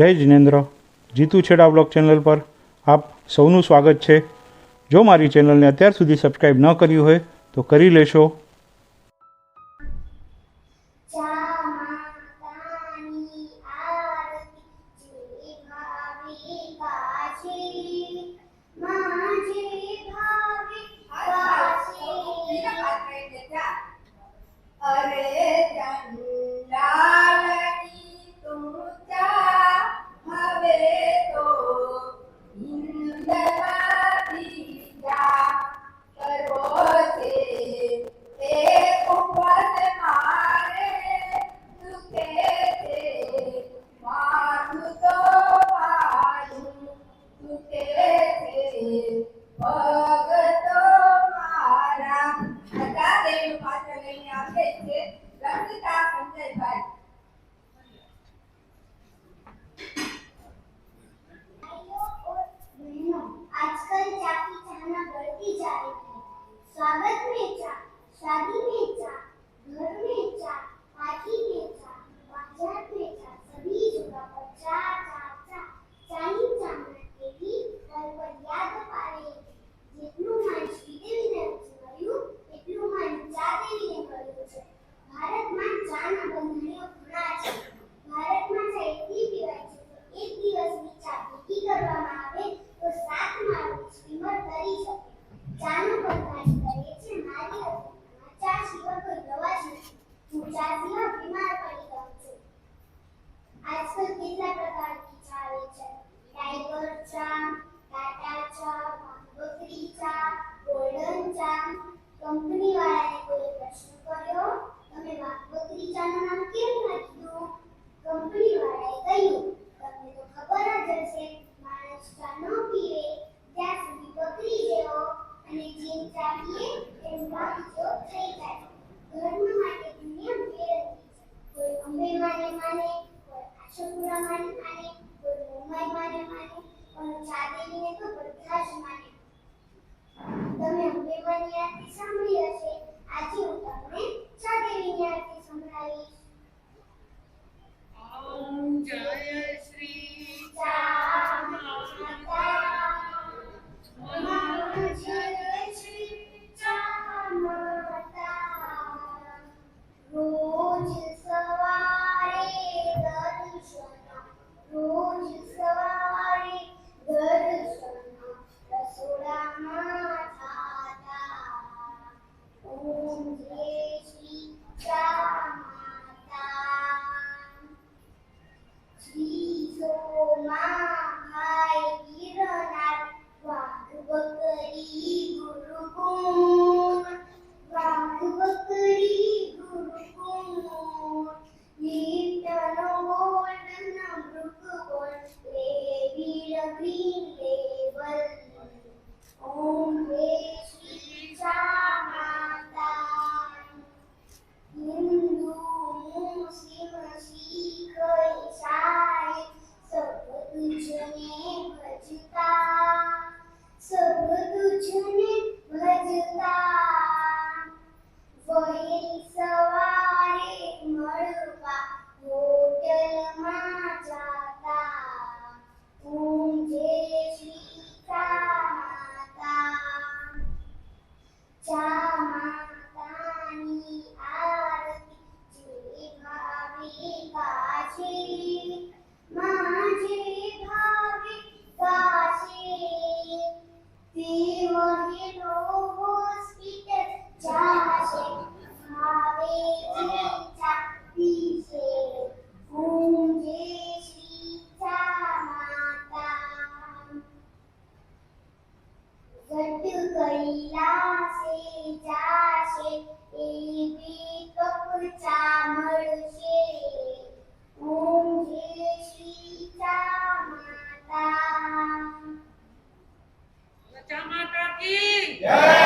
જય જિનેન્દ્ર. જીતુ છેડા blog channel પર આપ સૌનું સ્વાગત છે. જો મારી ચેનલને અત્યાર સુધી સબસ્ક્રાઈબ ન કર્યું હોય, તો કરી લેશો. અરે હું બીમાર પડી ગયો છું. તો ખબર જ હશે, માણસ ચા ન પીવે. ત્યાં સુધી બકરી જેવો અને જેમ ચા થઈ જાય. ધર્મ માટે કોઈ માને માને માને પણ ચા દેવીને તો બધા જ માને. તમે અંબે માની આરતી સાંભળી હશે. આજે હું તમને ચા દેવીની આરતી સંભળાવીશ. 如橘色。কাছে মাঝে ভাবে কাছে মনে হসপিটাল যাসে, ভাবে চিন্তা পিছে কুঞ্জে সীতা মাতা। ঘট কৈলাসে যাসে, এই বিকপুর চামা aqui! Yeah!